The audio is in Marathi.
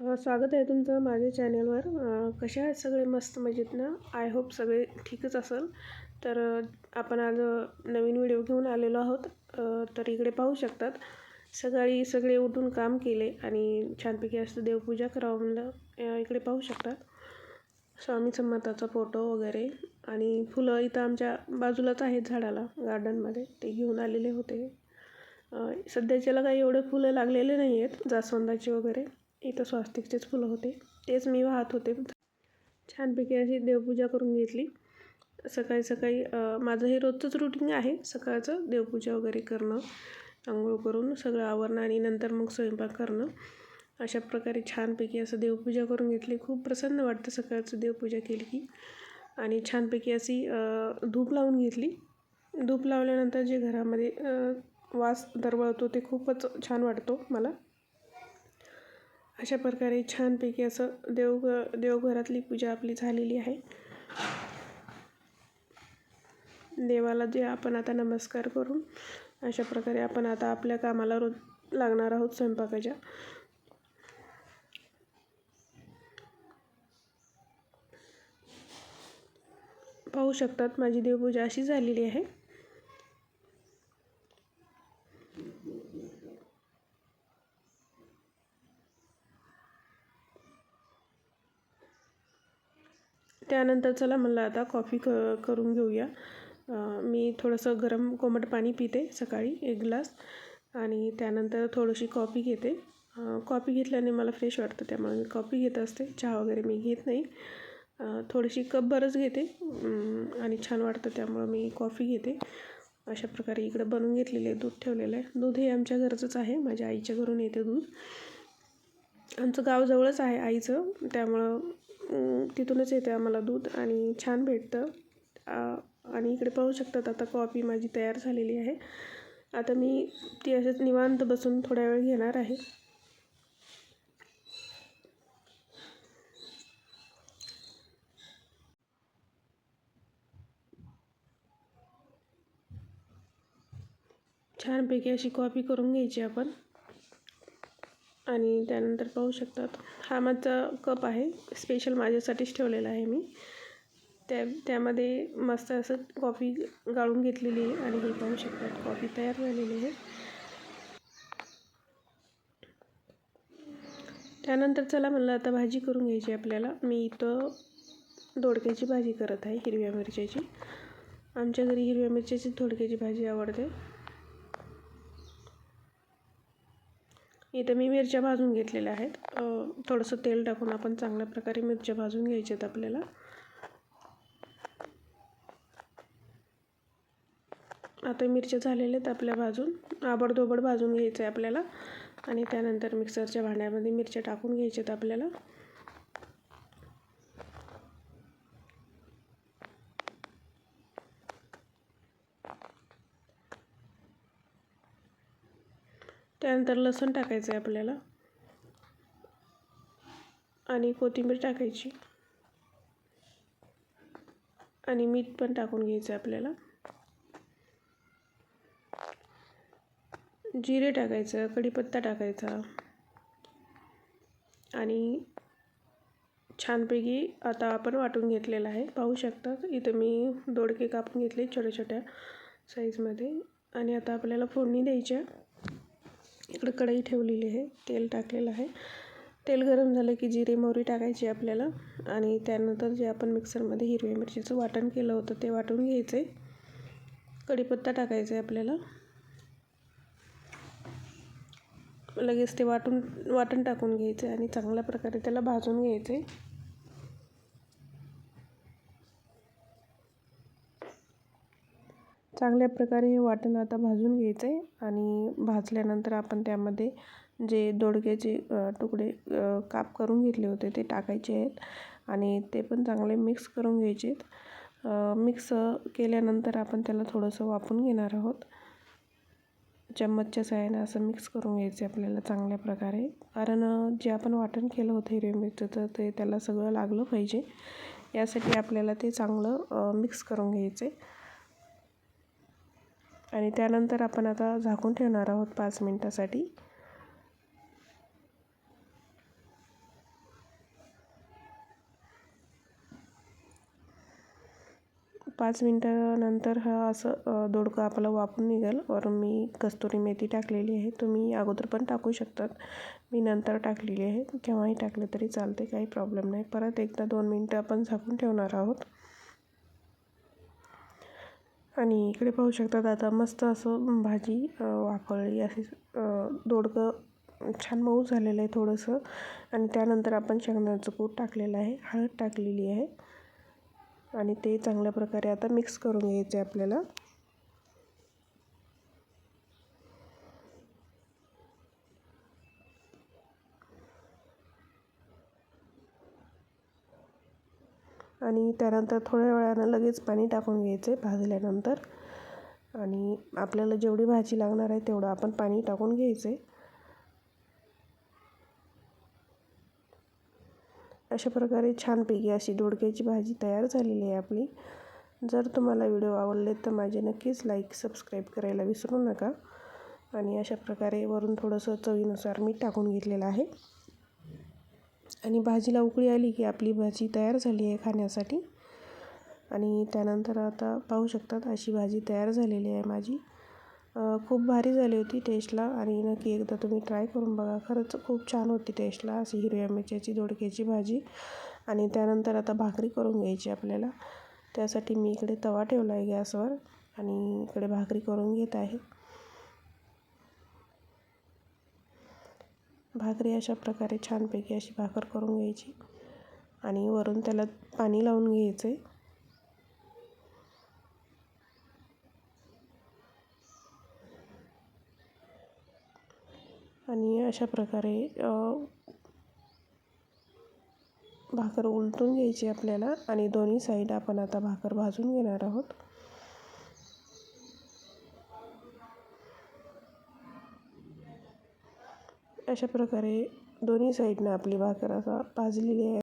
स्वागत आहे तुमचं माझ्या चॅनलवर. कशा कसे आहेत सगळे मस्त मजेत ना? आय होप सगळे ठीकच असेल. तर आपण आज नवीन व्हिडिओ घेऊन आलेलो आहोत. तर इकडे पाहू शकतात. सकाळी सगळे उठून काम केले आणि छानपैकी असं देवपूजा करावं म्हणलं. इकडे पाहू शकतात. स्वामी संमताचा फोटो वगैरे आणि फुलं इथं आमच्या बाजूलाच आहेत झाडाला गार्डनमध्ये. ते घेऊन आलेले होते. सध्याच्याला काही एवढे फुलं लागलेले नाही आहेत जास्वंदाचे वगैरे. इथं स्वास्तिकचेच फुलं होते. तेच मी वाहत होते. छानपैकी अशी देवपूजा करून घेतली. सकाळी सकाळी माझं हे रोजचंच रुटीन आहे. सकाळचं देवपूजा वगैरे करणं आंघोळ करून सगळं आवरणं आणि नंतर मग स्वयंपाक करणं. अशा प्रकारे छानपैकी असं देवपूजा करून घेतली. खूप प्रसन्न वाटतं सकाळचं देवपूजा केली की. आणि छानपैकी अशी धूप लावून घेतली. धूप लावल्यानंतर जे घरामध्ये वास दरवळतो ते खूपच छान वाटतो मला. अशा प्रकारे छानपैकी असं देव देवघरातली पूजा आपली झालेली आहे. देवाला जे आपण आता नमस्कार करून अशा प्रकारे आपण आता आपल्या कामाला रोज लागणार आहोत स्वयंपाकाच्या. पाहू शकतात माझी देवपूजा अशी झालेली आहे. त्यानंतर चला म्हणलं आता कॉफी क करून घेऊया. मी थोडंसं गरम कोमट पाणी पिते सकाळी एक ग्लास आणि त्यानंतर थोडीशी कॉफी घेते. कॉफी घेतल्याने मला फ्रेश वाटतं त्यामुळे मी कॉफी घेत असते. चहा वगैरे मी घेत नाही. थोडीशी कप बरंच घेते. आणि छान वाटतं त्यामुळं मी कॉफी घेते. अशा प्रकारे इकडं बनवून घेतलेले आहे दूध ठेवलेलं आहे. दूध हे आमच्या घरचंच आहे माझ्या आईच्या घरून येते दूध. आमचं गाव जवळच आहे आईचं त्यामुळं तिथूनच येते आम्हाला दूध आणि छान भेटतं. आणि इकडे पाहू शकतात आता कॉफी माझी तयार झालेली आहे. आता मी ती असेच निवांत बसून थोड्या वेळ घेणार आहे. छानपैकी अशी कॉफी करून घ्यायची आपण. आणि त्यानंतर पाहू शकतात हा माझा कप आहे. स्पेशल माझ्यासाठीच ठेवलेला आहे मी. त्या त्यामध्ये मस्त असं कॉफी गाळून घेतलेली आहे. आणि हे पाहू शकतात कॉफी तयार झालेली आहे. त्यानंतर चला म्हणलं आता भाजी करून घ्यायची आपल्याला. मी इथं दोडक्याची भाजी करत आहे हिरव्या मिरच्याची. आमच्या घरी हिरव्या मिरच्याची दोडक्याची भाजी आवडते. इथं मी मिरच्या भाजून घेतलेल्या आहेत. थोडंसं तेल टाकून आपण चांगल्या प्रकारे मिरच्या भाजून घ्यायच्या आहेत आपल्याला. आता मिरच्या झालेल्या आहेत आपल्या भाजून. आबडधोबड भाजून घ्यायचं आहे आपल्याला. आणि त्यानंतर मिक्सरच्या भांड्यामध्ये मिरच्या टाकून घ्यायच्या आहेत आपल्याला. त्यानंतर लसूण टाकायचं आहे आपल्याला. आणि कोथिंबीर टाकायची. आणि मीठ पण टाकून घ्यायचं आहे आपल्याला. जिरे टाकायचं कढीपत्ता टाकायचा. आणि छानपैकी आता आपण वाटून घेतलेलं आहे. पाहू शकता इथं मी दोडके कापून घेतले छोट्या छोट्या साईजमध्ये आणि आता आपल्याला फोडणी द्यायची आहे. इकडं कढई ठेवलेली आहे तेल टाकलेलं आहे. तेल गरम झालं की जिरे मोहरी टाकायची आपल्याला. आणि त्यानंतर जे आपण मिक्सरमध्ये हिरव्या मिरचीचं वाटण केलं होतं ते वाटून घ्यायचं आहे. कढीपत्ता टाकायचा आहे आपल्याला. लगेच ते वाटून वाटण टाकून घ्यायचं आहे आणि चांगल्या प्रकारे त्याला भाजून घ्यायचं आहे. चांगल्या प्रकारे हे वाटण आता भाजून घ्यायचं आहे आणि भाजल्यानंतर आपण त्यामध्ये जे दोडक्याचे तुकडे काप करून घेतले होते ते टाकायचे आहेत आणि ते पण चांगले मिक्स करून घ्यायचे आहेत मिक्स केल्यानंतर आपण त्याला थोडंसं वापून घेणार आहोत. चम्मचच्या सहाय्याने असं मिक्स करून घ्यायचं आहे आपल्याला चांगल्या प्रकारे. कारण जे आपण वाटण केलं होतं हिरव्या तर ते त्याला सगळं लागलं पाहिजे. यासाठी आपल्याला ते चांगलं मिक्स करून घ्यायचं आहे आणि त्यानंतर आपण आता झाकून ठेवणार आहोत पाच मिनटासाठी. पाच मिनटानंतर हा असं दोडकं आपलं वापरून निघेल. वरून मी कस्तुरी मेथी टाकलेली आहे. तुम्ही अगोदर पण टाकू शकतात. मी नंतर टाकलेली आहे. केव्हाही टाकले तरी चालते. काही प्रॉब्लेम नाही. परत एकदा दोन मिनटं आपण झाकून ठेवणार आहोत. आणि इकडे पाहू शकतात आता मस्त असं भाजी वाफळली अशी दोडकं छान मऊ झालेलं आहे थोडंसं. आणि त्यानंतर आपण शेंगदाण्याचं कूट टाकलेलं आहे हळद टाकलेली आहे. आणि ते चांगल्या प्रकारे आता मिक्स करून घ्यायचं आहे आपल्याला. आणि त्यानंतर थोड्या वेळानं लगेच पाणी टाकून घ्यायचे भाजल्यानंतर. आणि आपल्याला जेवढी भाजी लागणार आहे तेवढं आपण पाणी टाकून घ्यायचे. अशा प्रकारे छानपैकी अशी दोडक्याची भाजी तयार झालेली आहे आपली. जर तुम्हाला व्हिडिओ आवडले तर माझे नक्कीच लाईक सबस्क्राईब करायला विसरू नका. आणि अशा प्रकारे वरून थोडंसं चवीनुसार मीठ टाकून घेतलेलं आहे. आणि भाजीला उकळी आली की आपली भाजी तयार झाली आहे खाण्यासाठी. आणि त्यानंतर आता पाहू शकतात अशी भाजी तयार झालेली आहे माझी. खूप भारी झाली होती टेस्टला आणि नक्की एकदा तुम्ही ट्राय करून बघा. खरंच खूप छान होती टेस्टला अशी हिरव्या मिरच्याची दोडक्याची भाजी. आणि त्यानंतर आता भाकरी करून घ्यायची आपल्याला. त्यासाठी मी इकडे तवा ठेवला आहे गॅसवर आणि इकडे भाकरी करून घेत आहे. भाकरी अशा प्रकारे छानपैकी अशी भाकर करून घ्यायची आणि वरून त्याला पाणी लावून घ्यायचं आहे आणि अशा प्रकारे भाकर उलटून घ्यायची आपल्याला आणि दोन्ही साईड आपण आता भाकर भाजून घेणार आहोत. अशा प्रकारे दोन्ही साईडनं आपली भाकर असा भाजलेली आहे.